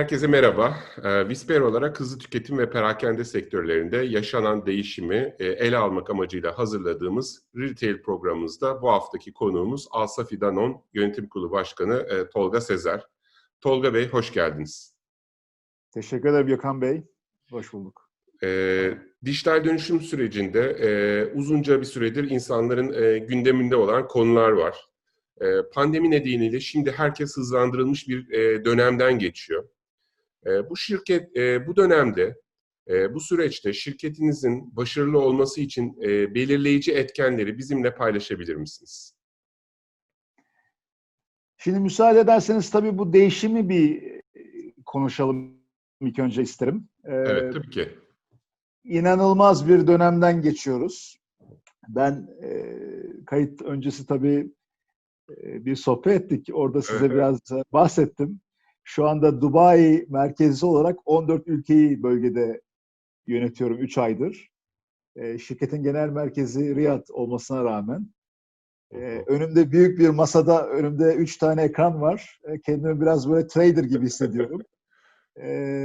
Herkese merhaba. Visper olarak hızlı tüketim ve perakende sektörlerinde yaşanan değişimi e, ele almak amacıyla hazırladığımız Retail programımızda bu haftaki konuğumuz Alsafi Danon Yönetim Kurulu Başkanı e, Tolga Sezer. Tolga Bey hoş geldiniz. Teşekkür ederim Gökhan Bey. Hoş bulduk. E, dijital dönüşüm sürecinde e, uzunca bir süredir insanların e, gündeminde olan konular var. E, pandemi nedeniyle şimdi herkes hızlandırılmış bir dönemden geçiyor. E, bu şirket bu dönemde, bu süreçte şirketinizin başarılı olması için belirleyici etkenleri bizimle paylaşabilir misiniz? Şimdi müsaade ederseniz tabii bu değişimi bir konuşalım ilk önce isterim. Evet, tabii ki. İnanılmaz bir dönemden geçiyoruz. Ben e, kayıt öncesi tabii bir sohbet ettik. Orada size evet. biraz bahsettim. Şu anda Dubai merkezli olarak 14 ülkeyi bölgede yönetiyorum 3 aydır. şirketin genel merkezi Riyad olmasına rağmen. önümde büyük bir masada, önümde 3 tane ekran var. kendimi biraz böyle trader gibi hissediyorum.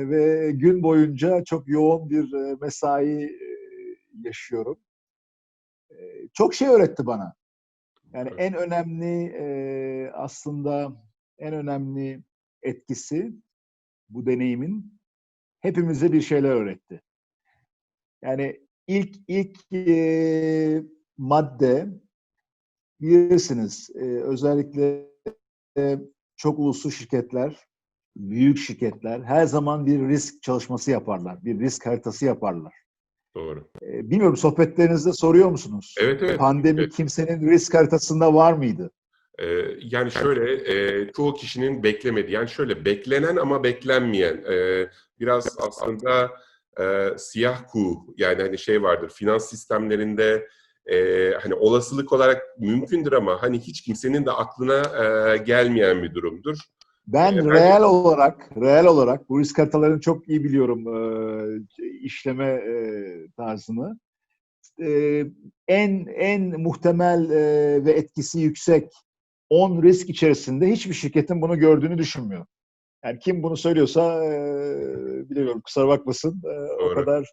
ve gün boyunca çok yoğun bir mesai yaşıyorum. çok şey öğretti bana. Yani en önemli e, aslında en önemli etkisi bu deneyimin hepimize bir şeyler öğretti. Yani ilk ilk e, madde bilirsiniz e, özellikle e, çok uluslu şirketler, büyük şirketler her zaman bir risk çalışması yaparlar, bir risk haritası yaparlar. Doğru. Ee, bilmiyorum sohbetlerinizde soruyor musunuz? Evet evet. Pandemi evet. kimsenin risk haritasında var mıydı? Yani şöyle e, çoğu kişinin beklemediği yani şöyle beklenen ama beklenmeyen e, biraz aslında e, siyah kuğu yani hani şey vardır finans sistemlerinde e, hani olasılık olarak mümkündür ama hani hiç kimsenin de aklına e, gelmeyen bir durumdur. Ben ee, reel olarak, reel olarak bu risk haritalarını çok iyi biliyorum e, işleme e, tarzını. E, en en muhtemel e, ve etkisi yüksek 10 risk içerisinde hiçbir şirketin bunu gördüğünü düşünmüyor. Yani kim bunu söylüyorsa e, biliyorum kusura bakmasın e, o kadar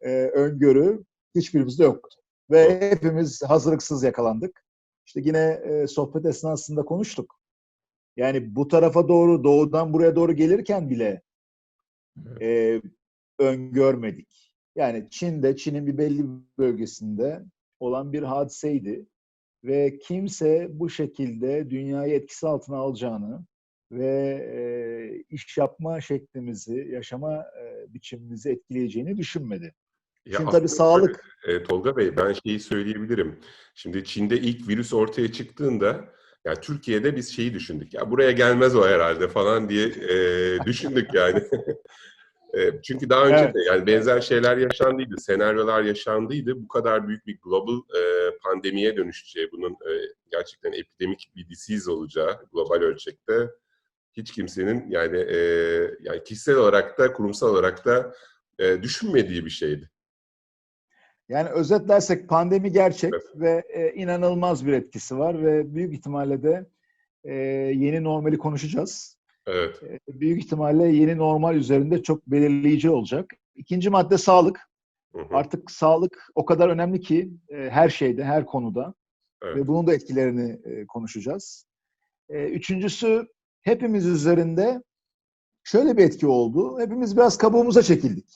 e, öngörü hiçbirimizde yoktu. Ve Doğru. hepimiz hazırlıksız yakalandık. İşte yine e, sohbet esnasında konuştuk. Yani bu tarafa doğru, doğudan buraya doğru gelirken bile e, öngörmedik. Yani Çin'de, Çin'in bir belli bölgesinde olan bir hadiseydi. Ve kimse bu şekilde dünyayı etkisi altına alacağını ve e, iş yapma şeklimizi, yaşama e, biçimimizi etkileyeceğini düşünmedi. Ya Şimdi tabii sağlık... E, Tolga Bey ben şeyi söyleyebilirim. Şimdi Çin'de ilk virüs ortaya çıktığında yani Türkiye'de biz şeyi düşündük. Ya buraya gelmez o herhalde falan diye e, düşündük yani. e, çünkü daha önce evet. de yani benzer şeyler yaşandıydı, senaryolar yaşandıydı. Bu kadar büyük bir global e, pandemiye dönüşeceği, bunun e, gerçekten epidemik bir disease olacağı global ölçekte hiç kimsenin yani e, yani kişisel olarak da kurumsal olarak da e, düşünmediği bir şeydi. Yani özetlersek pandemi gerçek evet. ve e, inanılmaz bir etkisi var ve büyük ihtimalle de e, yeni normali konuşacağız. Evet. E, büyük ihtimalle yeni normal üzerinde çok belirleyici olacak. İkinci madde sağlık. Hı hı. Artık sağlık o kadar önemli ki e, her şeyde, her konuda. Evet. Ve bunun da etkilerini e, konuşacağız. E, üçüncüsü hepimiz üzerinde şöyle bir etki oldu. Hepimiz biraz kabuğumuza çekildik.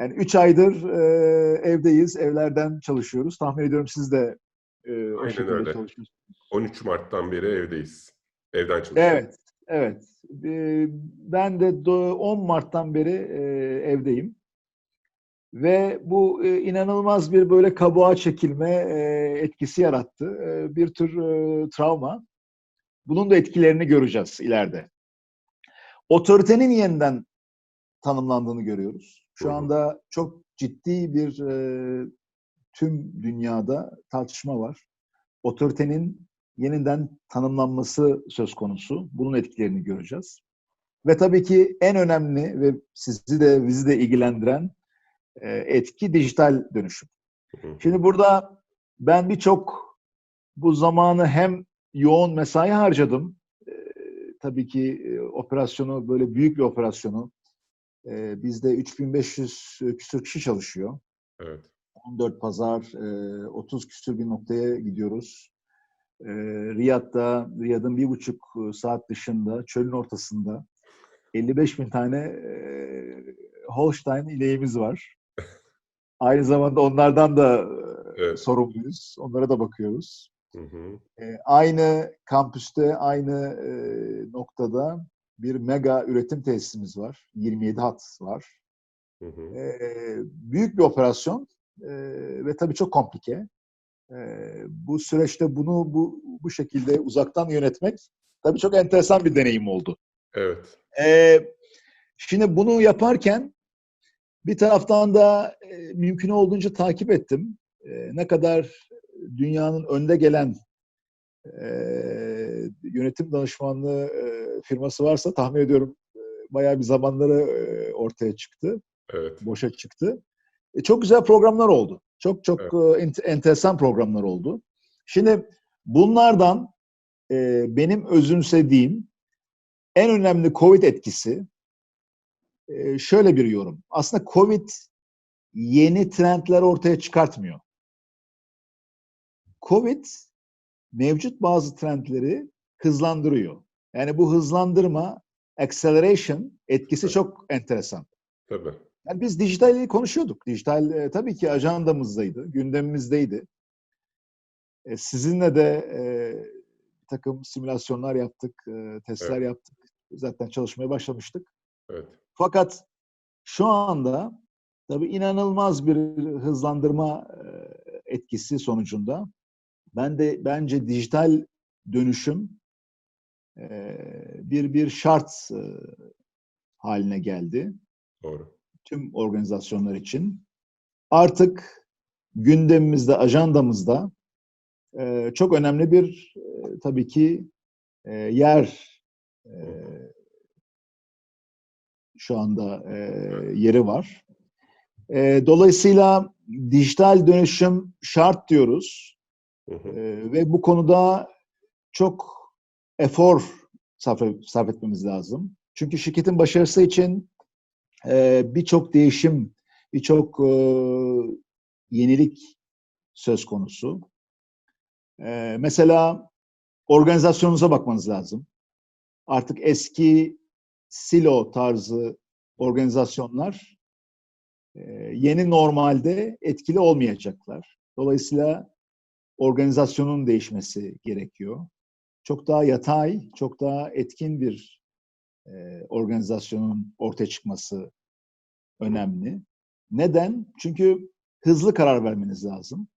Yani üç aydır e, evdeyiz, evlerden çalışıyoruz. Tahmin ediyorum siz de e, o Aynen şekilde öyle. çalışıyorsunuz. 13 Mart'tan beri evdeyiz. Evden çalışıyoruz. Evet, evet. Ben de 10 Mart'tan beri evdeyim. Ve bu inanılmaz bir böyle kabuğa çekilme etkisi yarattı. Bir tür travma. Bunun da etkilerini göreceğiz ileride. Otoritenin yeniden tanımlandığını görüyoruz. Şu anda çok ciddi bir tüm dünyada tartışma var. Otoritenin yeniden tanımlanması söz konusu. Bunun etkilerini göreceğiz. Ve tabii ki en önemli ve sizi de bizi de ilgilendiren e, etki dijital dönüşüm. Şimdi burada ben birçok bu zamanı hem yoğun mesai harcadım. E, tabii ki e, operasyonu böyle büyük bir operasyonu e, bizde 3500 küsur kişi çalışıyor. Evet. 14 pazar, e, 30 küsur bir noktaya gidiyoruz. E, Riyad'da, Riyad'ın bir buçuk saat dışında, çölün ortasında 55 bin tane e, Holstein ineğimiz var. Aynı zamanda onlardan da e, Evet. sorumluyuz. Onlara da bakıyoruz. Hı hı. E, aynı kampüste, aynı e, noktada bir mega üretim tesisimiz var. 27 hat var. Hı hı. E, büyük bir operasyon e, ve tabii çok komplike. E, bu süreçte bunu bu, bu şekilde uzaktan yönetmek tabii çok enteresan bir deneyim oldu. Evet. E, şimdi bunu yaparken bir taraftan da e, mümkün olduğunca takip ettim. E, ne kadar dünyanın önde gelen e, yönetim danışmanlığı e, firması varsa tahmin ediyorum e, bayağı bir zamanları e, ortaya çıktı. Evet. Boşa çıktı. E, çok güzel programlar oldu. Çok çok e, ent- enteresan programlar oldu. Şimdi bunlardan e, benim özümsediğim en önemli COVID etkisi e, şöyle bir yorum. Aslında COVID yeni trendler ortaya çıkartmıyor. COVID mevcut bazı trendleri hızlandırıyor. Yani bu hızlandırma, acceleration etkisi Evet. çok enteresan. Tabii. Yani biz dijitali konuşuyorduk. Dijital e, tabii ki ajandamızdaydı, gündemimizdeydi. E, sizinle de e, bir takım simülasyonlar yaptık, e, testler Evet. yaptık. Zaten çalışmaya başlamıştık. Evet. Fakat şu anda tabii inanılmaz bir hızlandırma e, etkisi sonucunda ben de bence dijital dönüşüm e, bir bir şart e, haline geldi Doğru. Tüm organizasyonlar için. Artık gündemimizde, ajandamızda e, çok önemli bir e, tabii ki e, yer e, şu anda e, yeri var. E, dolayısıyla dijital dönüşüm şart diyoruz Hı hı. E, ve bu konuda çok efor sarf, sarf etmemiz lazım. Çünkü şirketin başarısı için e, birçok değişim, birçok yenilik söz konusu. Mesela organizasyonunuza bakmanız lazım. Artık eski silo tarzı organizasyonlar yeni normalde etkili olmayacaklar. Dolayısıyla organizasyonun değişmesi gerekiyor. Çok daha yatay, çok daha etkin bir e, organizasyonun ortaya çıkması önemli. Neden? Çünkü hızlı karar vermeniz lazım.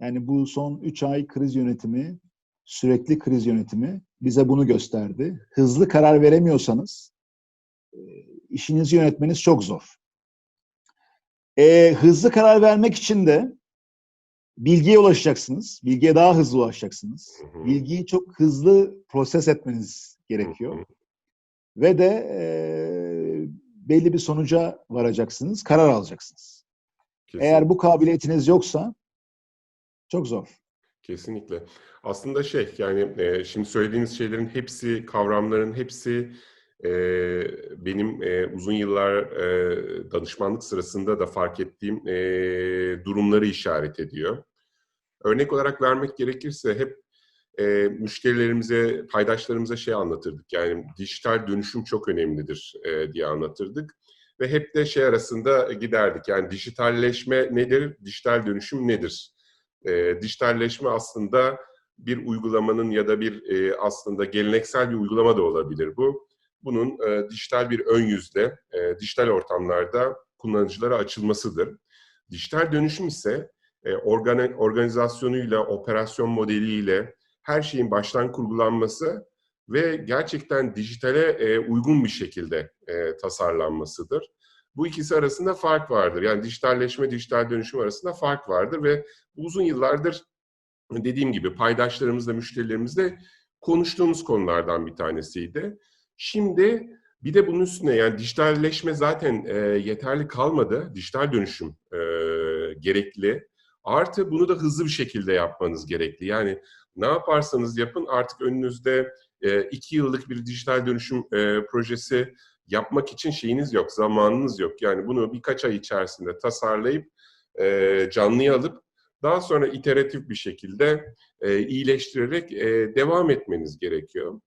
Yani bu son 3 ay kriz yönetimi, sürekli kriz yönetimi bize bunu gösterdi. Hızlı karar veremiyorsanız e, işinizi yönetmeniz çok zor. E, hızlı karar vermek için de bilgiye ulaşacaksınız. Bilgiye daha hızlı ulaşacaksınız. Bilgiyi çok hızlı proses etmeniz gerekiyor. Ve de e, belli bir sonuca varacaksınız, karar alacaksınız. Kesin. Eğer bu kabiliyetiniz yoksa çok zor. Kesinlikle. Aslında şey yani e, şimdi söylediğiniz şeylerin hepsi, kavramların hepsi e, benim e, uzun yıllar e, danışmanlık sırasında da fark ettiğim e, durumları işaret ediyor. Örnek olarak vermek gerekirse hep e, müşterilerimize, paydaşlarımıza şey anlatırdık. Yani dijital dönüşüm çok önemlidir e, diye anlatırdık. Ve hep de şey arasında giderdik. Yani dijitalleşme nedir, dijital dönüşüm nedir? E, dijitalleşme aslında bir uygulamanın ya da bir e, aslında geleneksel bir uygulama da olabilir bu. Bunun e, dijital bir ön yüzde, e, dijital ortamlarda kullanıcılara açılmasıdır. Dijital dönüşüm ise e, organ, organizasyonuyla, operasyon modeliyle her şeyin baştan kurgulanması ve gerçekten dijitale e, uygun bir şekilde e, tasarlanmasıdır. Bu ikisi arasında fark vardır. Yani dijitalleşme, dijital dönüşüm arasında fark vardır ve uzun yıllardır dediğim gibi paydaşlarımızla, müşterilerimizle konuştuğumuz konulardan bir tanesiydi. Şimdi bir de bunun üstüne yani dijitalleşme zaten e, yeterli kalmadı. Dijital dönüşüm e, gerekli. Artı bunu da hızlı bir şekilde yapmanız gerekli. Yani ne yaparsanız yapın artık önünüzde e, iki yıllık bir dijital dönüşüm e, projesi yapmak için şeyiniz yok, zamanınız yok. Yani bunu birkaç ay içerisinde tasarlayıp e, canlıya alıp daha sonra iteratif bir şekilde e, iyileştirerek e, devam etmeniz gerekiyor.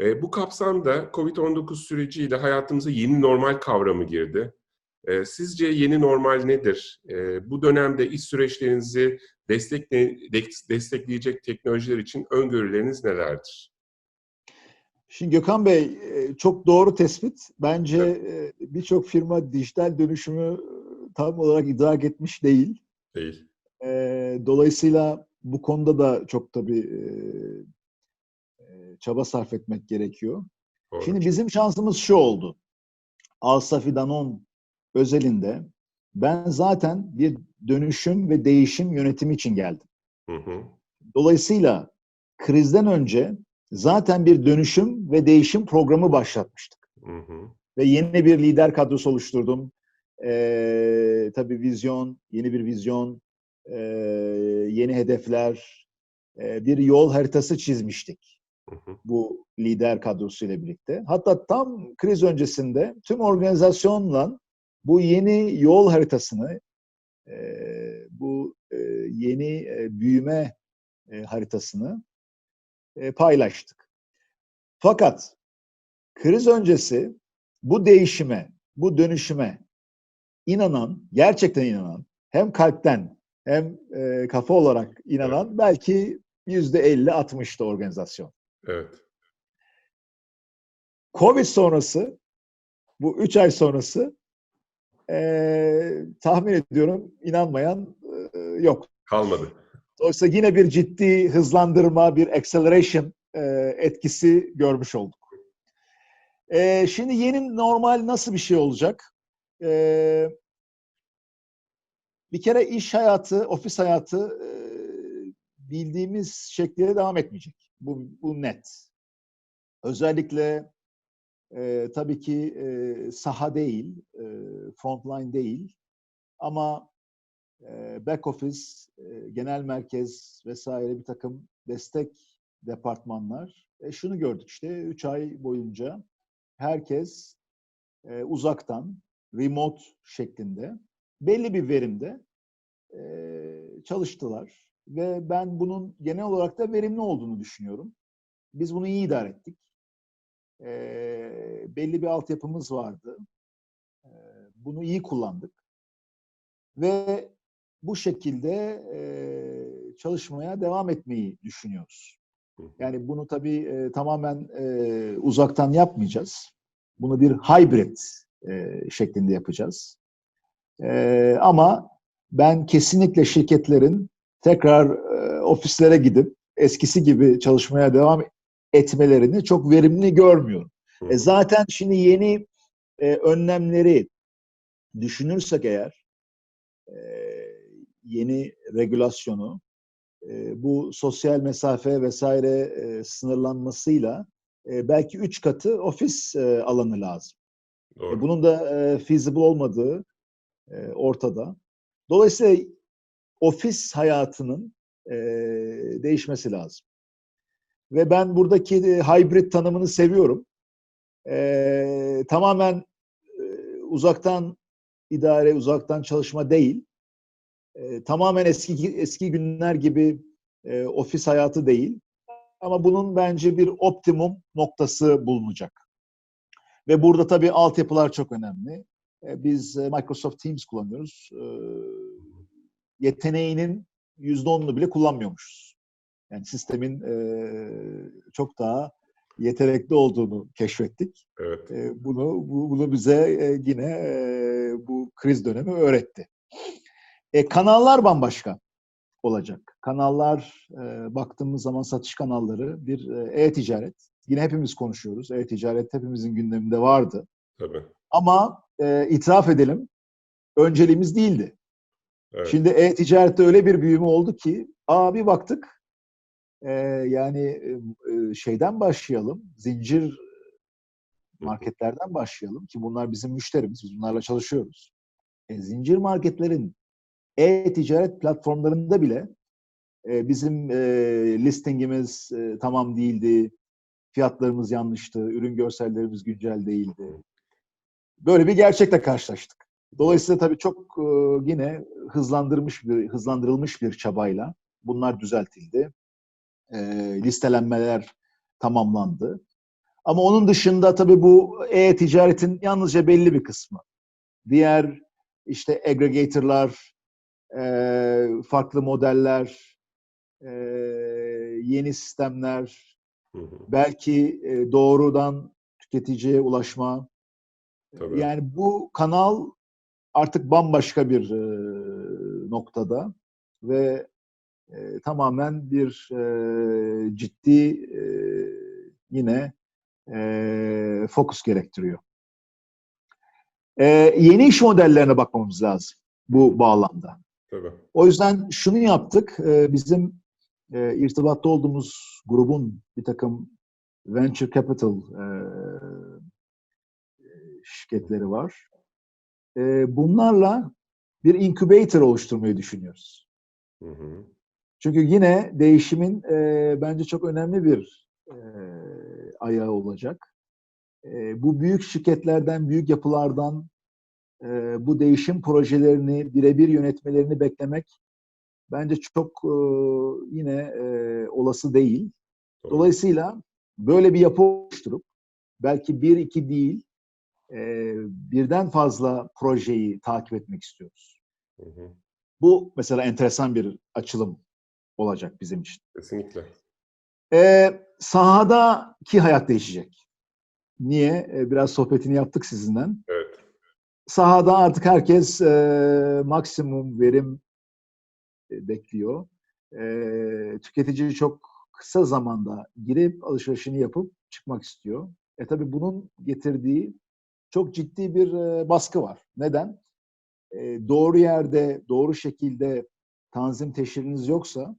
E, bu kapsamda COVID-19 süreciyle hayatımıza yeni normal kavramı girdi. E, sizce yeni normal nedir? E, bu dönemde iş süreçlerinizi destekle, destekleyecek teknolojiler için öngörüleriniz nelerdir? Şimdi Gökhan Bey e, çok doğru tespit. Bence e, birçok firma dijital dönüşümü e, tam olarak idrak etmiş değil. Değil. Dolayısıyla bu konuda da çok tabii çaba sarf etmek gerekiyor. Doğru. Şimdi bizim şansımız şu oldu. Alsafi Danon özelinde ben zaten bir dönüşüm ve değişim yönetimi için geldim. Hı hı. Dolayısıyla krizden önce zaten bir dönüşüm ve değişim programı başlatmıştık. Hı hı. Ve yeni bir lider kadrosu oluşturdum. Ee, tabii vizyon, yeni bir vizyon, e, yeni hedefler, e, bir yol haritası çizmiştik. Hı hı. Bu lider kadrosuyla birlikte. Hatta tam kriz öncesinde tüm organizasyonla bu yeni yol haritasını, e, bu e, yeni e, büyüme e, haritasını e, paylaştık. Fakat kriz öncesi bu değişime, bu dönüşüme inanan, gerçekten inanan, hem kalpten hem e, kafa olarak inanan evet. belki yüzde elli altmıştı organizasyon. Evet. Covid sonrası, bu üç ay sonrası e, tahmin ediyorum inanmayan e, yok. Kalmadı. Dolayısıyla yine bir ciddi hızlandırma, bir acceleration e, etkisi görmüş olduk. E, şimdi yeni normal nasıl bir şey olacak? E, bir kere iş hayatı, ofis hayatı e, bildiğimiz şekliyle devam etmeyecek. Bu, bu net. Özellikle e, tabii ki e, saha değil, e, frontline değil ama back office, genel merkez vesaire bir takım destek departmanlar. E şunu gördük işte 3 ay boyunca herkes e, uzaktan, remote şeklinde belli bir verimde e, çalıştılar. Ve ben bunun genel olarak da verimli olduğunu düşünüyorum. Biz bunu iyi idare ettik. E, belli bir altyapımız vardı. E, bunu iyi kullandık. Ve bu şekilde e, çalışmaya devam etmeyi düşünüyoruz. Yani bunu tabii e, tamamen e, uzaktan yapmayacağız. Bunu bir hybrid e, şeklinde yapacağız. E, ama ben kesinlikle şirketlerin tekrar e, ofislere gidip eskisi gibi çalışmaya devam etmelerini çok verimli görmüyorum. E, zaten şimdi yeni e, önlemleri düşünürsek eğer e, yeni regülasyonu e, bu sosyal mesafe vesaire e, sınırlanmasıyla e, belki üç katı ofis e, alanı lazım. Doğru. bunun da e, feasible olmadığı e, ortada. Dolayısıyla ofis hayatının e, değişmesi lazım. Ve ben buradaki e, hybrid tanımını seviyorum. E, tamamen e, uzaktan idare, uzaktan çalışma değil e, tamamen eski eski günler gibi e, ofis hayatı değil. Ama bunun bence bir optimum noktası bulunacak. Ve burada tabii altyapılar çok önemli. E, biz Microsoft Teams kullanıyoruz. Yeteneğinin %10'unu bile kullanmıyormuşuz. Yani sistemin e, çok daha yetenekli olduğunu keşfettik. Evet. E, bunu bu, bunu bize e, yine e, bu kriz dönemi öğretti. E, kanallar bambaşka olacak. Kanallar e, baktığımız zaman satış kanalları bir e-ticaret. Yine hepimiz konuşuyoruz. E-ticaret hepimizin gündeminde vardı. Tabii. Ama e, itiraf edelim önceliğimiz değildi. Evet. Şimdi e-ticarette öyle bir büyüme oldu ki aa bir baktık e, yani e, şeyden başlayalım zincir marketlerden başlayalım ki bunlar bizim müşterimiz biz bunlarla çalışıyoruz. E, zincir marketlerin e-ticaret platformlarında bile e, bizim e, listingimiz e, tamam değildi, fiyatlarımız yanlıştı, ürün görsellerimiz güncel değildi. Böyle bir gerçekle karşılaştık. Dolayısıyla tabii çok e, yine hızlandırmış bir hızlandırılmış bir çabayla bunlar düzeltildi. E, listelenmeler tamamlandı. Ama onun dışında tabii bu e-ticaretin yalnızca belli bir kısmı. Diğer işte aggregator'lar, e, farklı modeller, e, yeni sistemler, Hı hı. belki e, doğrudan tüketiciye ulaşma. Tabii. Yani bu kanal artık bambaşka bir e, noktada ve e, tamamen bir e, ciddi e, yine e, fokus gerektiriyor. E, yeni iş modellerine bakmamız lazım bu bağlamda. Tabii. O yüzden şunu yaptık. e, bizim e, irtibatta olduğumuz grubun bir takım venture capital e, şirketleri var. E, bunlarla bir incubator oluşturmayı düşünüyoruz. Hı hı. Çünkü yine değişimin e, bence çok önemli bir e, ayağı olacak. E, bu büyük şirketlerden, büyük yapılardan e, bu değişim projelerini birebir yönetmelerini beklemek bence çok e, yine e, olası değil. Dolayısıyla böyle bir yapı oluşturup belki bir iki değil e, birden fazla projeyi takip etmek istiyoruz. Hı hı. Bu mesela enteresan bir açılım olacak bizim için. Kesinlikle. E, sahadaki hayat değişecek. Niye? E, biraz sohbetini yaptık sizinden. Evet. Sahada artık herkes e, maksimum verim e, bekliyor. E, tüketici çok kısa zamanda girip alışverişini yapıp çıkmak istiyor. E tabi bunun getirdiği çok ciddi bir e, baskı var. Neden? E, doğru yerde, doğru şekilde tanzim teşhiriniz yoksa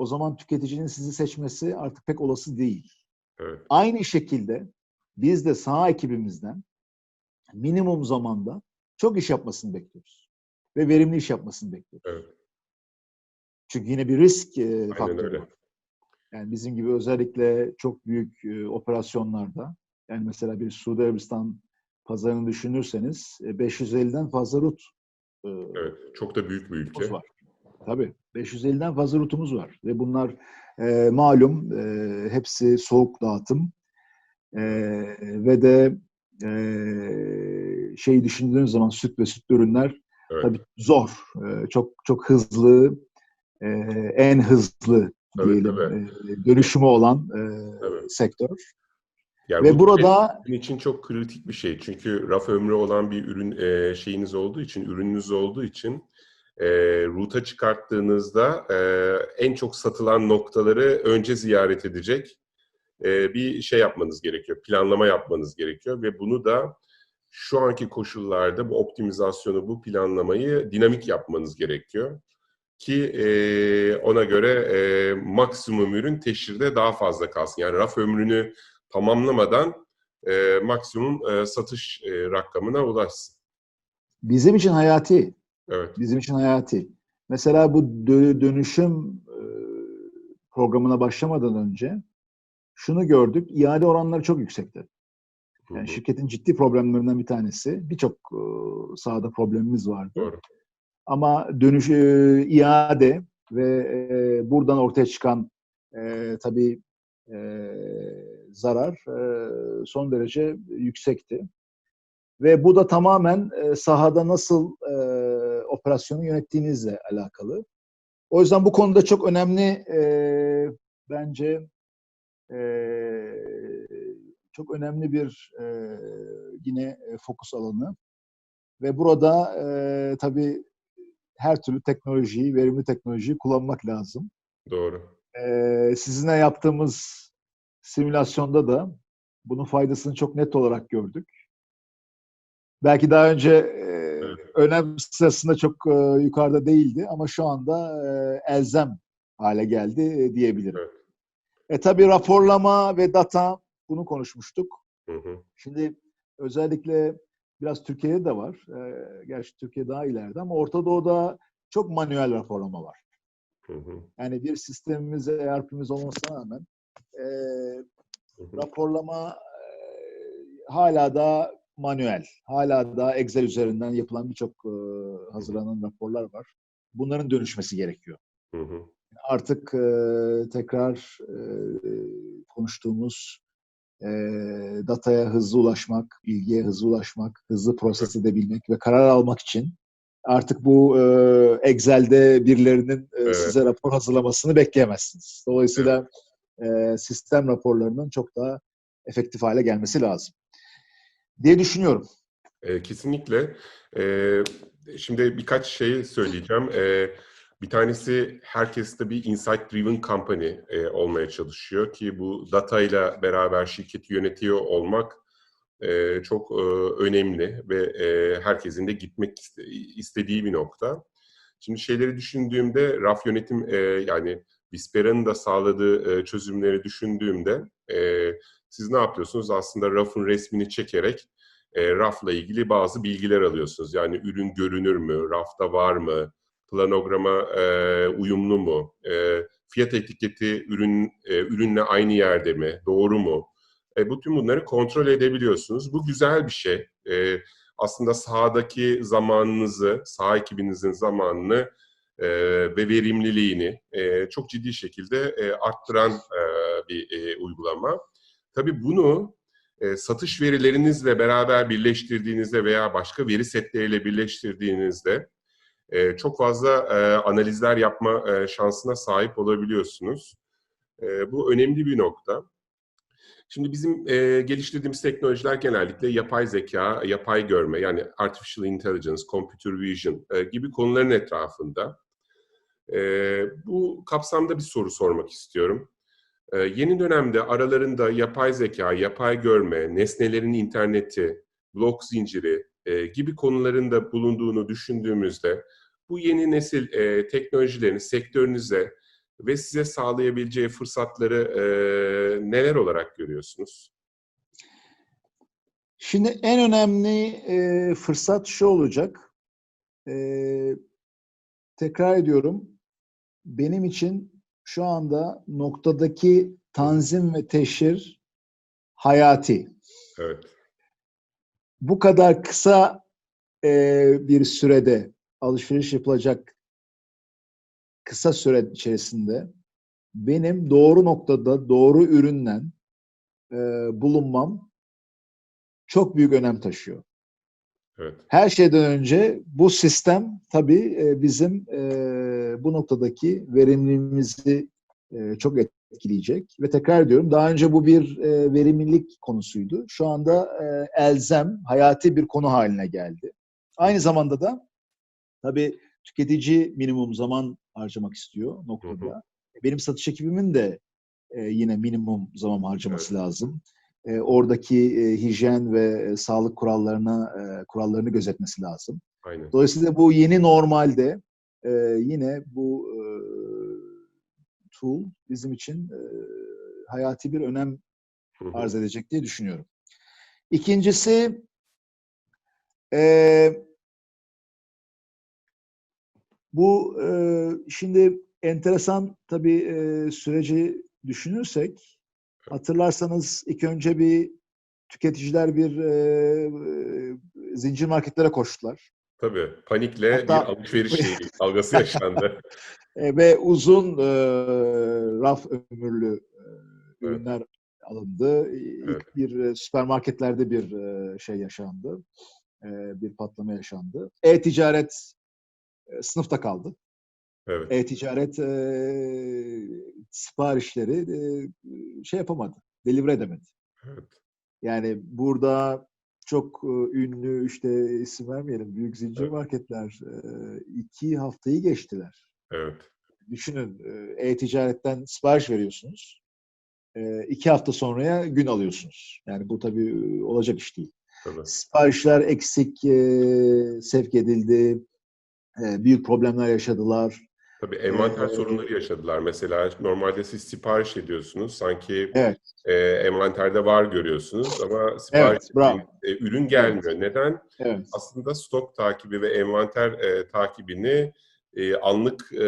o zaman tüketicinin sizi seçmesi artık pek olası değil. Evet. Aynı şekilde biz de saha ekibimizden minimum zamanda çok iş yapmasını bekliyoruz. Ve verimli iş yapmasını bekliyoruz. Evet. Çünkü yine bir risk e, faktörü öyle. var. Yani bizim gibi özellikle çok büyük e, operasyonlarda yani mesela bir Suudi Arabistan pazarını düşünürseniz e, 550'den fazla rut e, Evet. Çok da büyük bir ülke. var. Tabii. 550'den fazla rutumuz var. Ve bunlar e, malum e, hepsi soğuk dağıtım e, ve de e, şeyi düşündüğünüz zaman süt ve sütlü ürünler Evet. tabii zor. E, çok çok hızlı e, en hızlı diyelim tabii. e, dönüşümü olan e, Tabii. sektör. Yani Ve bu burada sizin için çok kritik bir şey. Çünkü raf ömrü olan bir ürün e, şeyiniz olduğu için, ürününüz olduğu için e, ruta çıkarttığınızda e, en çok satılan noktaları önce ziyaret edecek e, bir şey yapmanız gerekiyor. Planlama yapmanız gerekiyor ve bunu da şu anki koşullarda bu optimizasyonu, bu planlamayı dinamik yapmanız gerekiyor. Ki e, ona göre e, maksimum ürün teşhirde daha fazla kalsın. Yani raf ömrünü tamamlamadan e, maksimum e, satış e, rakamına ulaşsın. bizim için hayati. Evet. Bizim için hayati. Mesela bu dö- dönüşüm e, programına başlamadan önce şunu gördük. iade oranları çok yüksekti. Yani şirketin ciddi problemlerinden bir tanesi. Birçok e, sahada problemimiz vardı. Doğru. Ama dönüş e, iade ve e, buradan ortaya çıkan e, tabii e, zarar e, son derece yüksekti. Ve bu da tamamen e, sahada nasıl e, operasyonu yönettiğinizle alakalı. O yüzden bu konuda çok önemli e, bence e, çok önemli bir e, yine e, fokus alanı. Ve burada e, tabii her türlü teknolojiyi, verimli teknolojiyi kullanmak lazım. Doğru. E, sizinle yaptığımız simülasyonda da bunun faydasını çok net olarak gördük. Belki daha önce e, önem sırasında çok e, yukarıda değildi ama şu anda e, elzem hale geldi e, diyebilirim. Evet. E tabii raporlama ve data bunu konuşmuştuk. Hı hı. Şimdi özellikle biraz Türkiye'de de var. E, gerçi Türkiye daha ileride ama Orta Doğu'da çok manuel raporlama var. Hı hı. Yani bir sistemimiz, ERP'imiz olmasına rağmen e, Hı hı. raporlama e, hala da manuel, hala da Excel üzerinden yapılan birçok e, hazırlanan raporlar var. Bunların dönüşmesi gerekiyor. Hı hı. Artık e, tekrar e, konuştuğumuz e, dataya hızlı ulaşmak, bilgiye hızlı ulaşmak, hızlı proses edebilmek ve karar almak için artık bu e, Excel'de birilerinin e, Evet. size rapor hazırlamasını bekleyemezsiniz. Dolayısıyla e, sistem raporlarının çok daha efektif hale gelmesi lazım diye düşünüyorum. E, kesinlikle. E, şimdi birkaç şey söyleyeceğim. E, bir tanesi herkes de bir insight driven company e, olmaya çalışıyor ki bu data ile beraber şirketi yönetiyor olmak e, çok e, önemli ve e, herkesin de gitmek iste- istediği bir nokta. Şimdi şeyleri düşündüğümde raf yönetim e, yani Vispera'nın da sağladığı e, çözümleri düşündüğümde e, siz ne yapıyorsunuz? Aslında rafın resmini çekerek e, rafla ilgili bazı bilgiler alıyorsunuz. Yani ürün görünür mü, rafta var mı, planograma e, uyumlu mu, e, fiyat etiketi ürün e, ürünle aynı yerde mi, doğru mu? E, bütün bunları kontrol edebiliyorsunuz. Bu güzel bir şey. E, aslında sahadaki zamanınızı, saha ekibinizin zamanını e, ve verimliliğini e, çok ciddi şekilde e, arttıran e, bir e, uygulama. Tabii bunu e, satış verilerinizle beraber birleştirdiğinizde veya başka veri setleriyle birleştirdiğinizde e, çok fazla e, analizler yapma e, şansına sahip olabiliyorsunuz. E, bu önemli bir nokta. Şimdi bizim e, geliştirdiğimiz teknolojiler genellikle yapay zeka, yapay görme yani artificial intelligence, computer vision e, gibi konuların etrafında. E, bu kapsamda bir soru sormak istiyorum. E, yeni dönemde aralarında yapay zeka, yapay görme, nesnelerin interneti, blok zinciri e, gibi konuların da bulunduğunu düşündüğümüzde bu yeni nesil e, teknolojilerin sektörünüze ve size sağlayabileceği fırsatları e, neler olarak görüyorsunuz? Şimdi en önemli e, fırsat şu olacak. E, tekrar ediyorum. Benim için şu anda noktadaki tanzim ve teşhir hayati. Evet. Bu kadar kısa e, bir sürede alışveriş yapılacak kısa süre içerisinde benim doğru noktada doğru üründen e, bulunmam çok büyük önem taşıyor. Evet. Her şeyden önce bu sistem tabii e, bizim e, bu noktadaki verimliliğimizi e, çok etkileyecek. Ve tekrar ediyorum daha önce bu bir e, verimlilik konusuydu. Şu anda e, elzem, hayati bir konu haline geldi. Aynı zamanda da tabii tüketici minimum zaman harcamak istiyor noktada. Benim satış ekibimin de e, yine minimum zaman harcaması lazım. E, oradaki e, hijyen ve e, sağlık kurallarına e, kurallarını gözetmesi lazım. Aynen. Dolayısıyla bu yeni normalde e, yine bu e, tool bizim için e, hayati bir önem arz edecek diye düşünüyorum. İkincisi e, bu e, şimdi enteresan tabii e, süreci düşünürsek hatırlarsanız ilk önce bir tüketiciler bir e, zincir marketlere koştular. Tabii. Panikle Hatta- bir alışveriş şeyi, dalgası yaşandı. E, ve uzun e, raf ömürlü e, ürünler alındı. İlk Evet. bir e, süpermarketlerde bir e, şey yaşandı. E, bir patlama yaşandı. E-ticaret e, sınıfta kaldı. Evet. E-ticaret e, siparişleri e, şey yapamadı. Deliver edemedi. Evet. Yani burada çok e, ünlü işte isim vermeyelim büyük zincir Evet. marketler e, iki haftayı geçtiler. Evet. Düşünün e, e-ticaretten sipariş veriyorsunuz. İki hafta sonraya gün alıyorsunuz. Yani bu tabii olacak iş değil. Tabii. Siparişler eksik sevk edildi. Büyük problemler yaşadılar. Tabii envanter Ee, sorunları yaşadılar. Mesela normalde siz sipariş ediyorsunuz. Sanki Evet, e, envanterde var görüyorsunuz ama sipariş Evet, bravo. e, ürün gelmiyor. Neden? evet. Aslında stok takibi ve envanter e, takibini e, anlık e,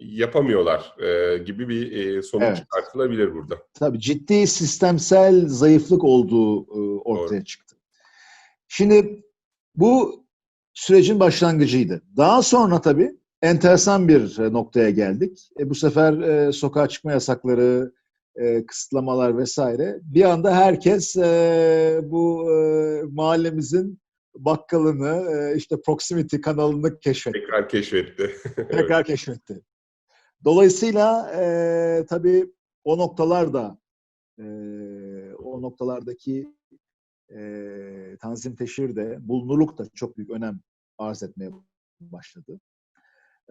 yapamıyorlar e, gibi bir e, sonuç Evet. çıkartılabilir burada. Tabii ciddi sistemsel zayıflık olduğu e, ortaya Doğru. çıktı. Şimdi bu sürecin başlangıcıydı. Daha sonra tabii enteresan bir e, noktaya geldik. E, bu sefer e, sokağa çıkma yasakları, e, kısıtlamalar vesaire. Bir anda herkes e, bu e, mahallemizin bakkalını, e, işte proximity kanalını keşfetti. Tekrar keşfetti. Tekrar keşfetti. Dolayısıyla e, tabii o noktalar da e, o noktalardaki e, tanzim teşhir de bulunurluk da çok büyük önem arz etmeye başladı.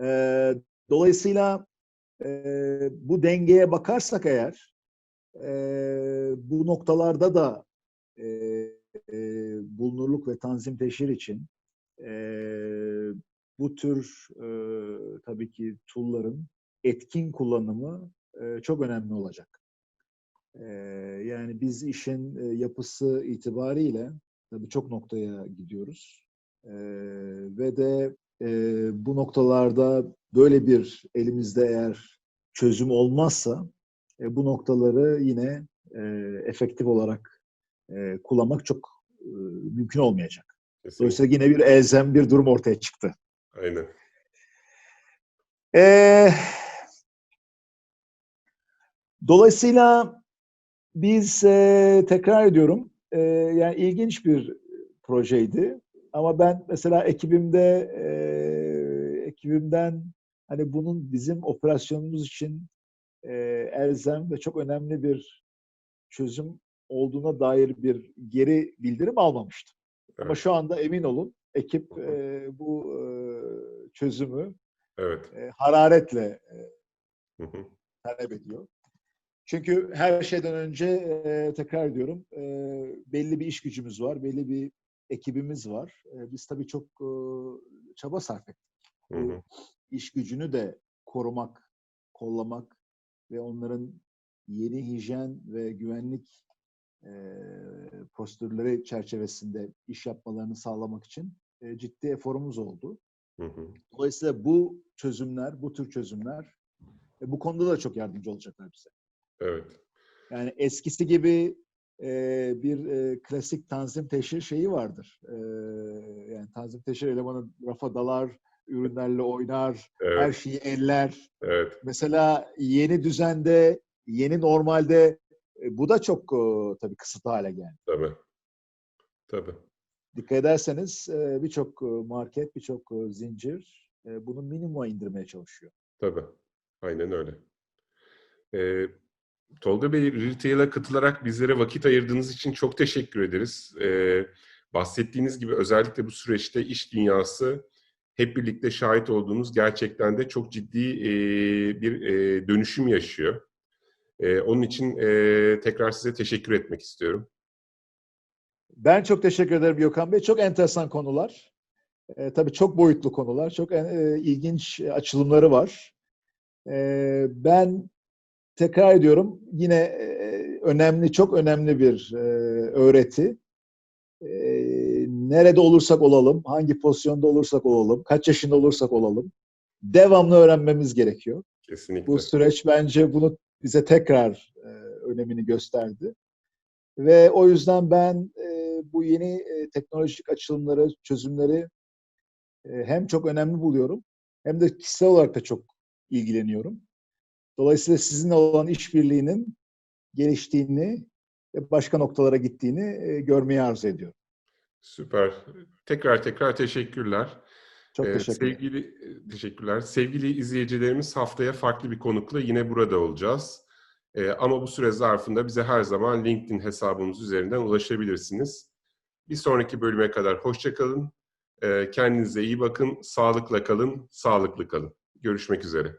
E, dolayısıyla e, bu dengeye bakarsak eğer e, bu noktalarda da e, e, bulunurluk ve tanzim teşhir için e, bu tür e, tabii ki tool'ların etkin kullanımı e, çok önemli olacak. E, yani biz işin e, yapısı itibariyle tabii çok noktaya gidiyoruz. E, ve de e, bu noktalarda böyle bir elimizde eğer çözüm olmazsa e, bu noktaları yine e, efektif olarak e, kullanmak çok e, mümkün olmayacak. Kesinlikle. Dolayısıyla yine bir elzem bir durum ortaya çıktı. Aynen. Ee, dolayısıyla biz e, tekrar ediyorum e, yani ilginç bir projeydi ama ben mesela ekibimde e, ekibimden hani bunun bizim operasyonumuz için e, elzem ve çok önemli bir çözüm olduğuna dair bir geri bildirim almamıştım. Ama Evet. şu anda emin olun ekip e, bu e, çözümü Evet. e, hararetle e, talep ediyor. Çünkü her şeyden önce e, tekrar ediyorum e, belli bir iş gücümüz var, belli bir ekibimiz var. E, biz tabii çok e, çaba sarf ettik. Hı hı. İş gücünü de korumak, kollamak ve onların yeni hijyen ve güvenlik e, prosedürleri çerçevesinde iş yapmalarını sağlamak için e, ciddi eforumuz oldu. Hı hı. Dolayısıyla bu çözümler, bu tür çözümler e, bu konuda da çok yardımcı olacaklar bize. Evet. Yani eskisi gibi e, bir e, klasik tanzim teşhir şeyi vardır. E, yani tanzim teşhir elemanı rafa dalar, ürünlerle oynar, her Evet. şeyi eller. Evet. Mesela yeni düzende, yeni normalde e, bu da çok e, tabii kısıtlı hale geldi. Tabii. Tabii. Dikkat ederseniz e, birçok market, birçok zincir bunu minimuma indirmeye çalışıyor. Tabii. Aynen öyle. Ee, Tolga Bey, Retail'a katılarak bizlere vakit ayırdığınız için çok teşekkür ederiz. Ee, bahsettiğiniz gibi özellikle bu süreçte iş dünyası hep birlikte şahit olduğumuz gerçekten de çok ciddi e, bir e, dönüşüm yaşıyor. E, onun için e, tekrar size teşekkür etmek istiyorum. Ben çok teşekkür ederim Gökhan Bey. Çok enteresan konular. E, tabii çok boyutlu konular. Çok en- e, ilginç açılımları var. E, ben tekrar ediyorum yine e, önemli, çok önemli bir e, öğreti. E, nerede olursak olalım, hangi pozisyonda olursak olalım, kaç yaşında olursak olalım, devamlı öğrenmemiz gerekiyor. Kesinlikle. Bu süreç bence bunu bize tekrar e, önemini gösterdi. Ve o yüzden ben e, bu yeni e, teknolojik açılımları, çözümleri e, hem çok önemli buluyorum hem de kişisel olarak da çok ilgileniyorum. Dolayısıyla sizinle olan işbirliğinin geliştiğini ve başka noktalara gittiğini e, görmeyi arzu ediyorum. Süper. Tekrar tekrar teşekkürler. Çok Ee, teşekkür ederim. sevgili teşekkürler. Sevgili izleyicilerimiz haftaya farklı bir konukla yine burada olacağız. Ee, ama bu süre zarfında bize her zaman LinkedIn hesabımız üzerinden ulaşabilirsiniz. Bir sonraki bölüme kadar hoşça kalın. Ee, kendinize iyi bakın, sağlıkla kalın, sağlıklı kalın. Görüşmek üzere.